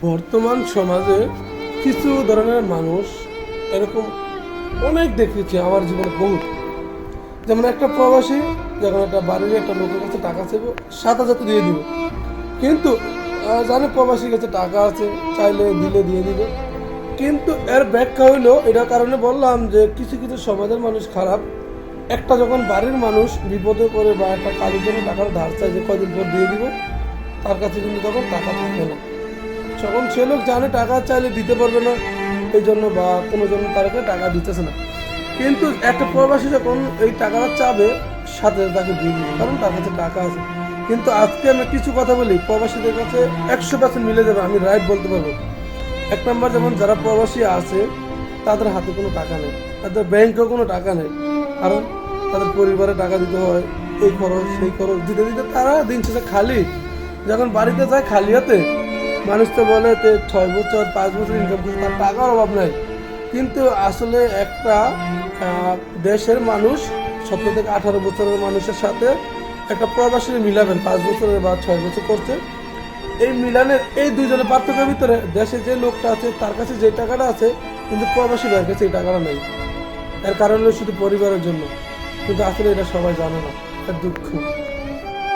বর্তমান সমাজে কিছু ধরনের মানুষ এরকম অনেক দেখেছি আমার জীবনে বহুত। যেমন একটা প্রবাসী, যখন একটা বাড়ির একটা লোকের কাছে টাকা চাইব, সাত হাজার দিয়ে দিব। কিন্তু জানে প্রবাসীর কাছে টাকা আছে, চাইলে দিলে দিয়ে দিবে। কিন্তু এর ব্যাখ্যা হইল, এটার কারণে বললাম যে কিছু কিছু সমাজের মানুষ খারাপ। একটা যখন বাড়ির মানুষ বিপদে পড়ে বা একটা কাজের জন্য টাকার ধার চাই যে কদিন পর দিয়ে দিব, তার কাছে কিন্তু তখন টাকা থাকে না। যখন সে লোক জানে টাকা চাইলে দিতে পারবে না। এই জন্য বা কোনো জন্য তারকে টাকা দিতেছে না। কিন্তু একটা প্রবাসী যখন এই টাকাটা চাবে, সাথে তাকে দিয়ে কারণ তার কাছে টাকা আছে। কিন্তু আজকে আমি কিছু কথা বলি, প্রবাসীদের কাছে একশো পার্সেন্ট মিলে যাবে, আমি রাইট বলতে পারব। এক নম্বর যেমন যারা প্রবাসী আছে, তাদের হাতে কোনো টাকা নেই, তাদের ব্যাংকেও কোনো টাকা নেই। কারণ তাদের পরিবারে টাকা দিতে হয়, এই খরচ, সেই খরচ, দিতে দিতে তারা দিন শেষে খালি। যখন বাড়িতে যায় খালি হাতে মানুষ তো বলে যে ছয় বছর, পাঁচ বছর ইনকাম করছে তার টাকার অভাব নাই। কিন্তু আসলে একটা দেশের মানুষ, সতেরো থেকে আঠারো বছরের মানুষের সাথে একটা প্রবাসী মিলাবেন, পাঁচ বছরের বা ছয় বছর করছে। এই মিলানের, এই দুজনের পার্থক্যের ভিতরে দেশে যে লোকটা আছে, তার কাছে যে টাকাটা আছে, কিন্তু প্রবাসী ভাইয়ের কাছে এই টাকাটা নেই। এর কারণ হলো শুধু পরিবারের জন্য। কিন্তু আসলে এটা সবাই জানে না এর দুঃখ।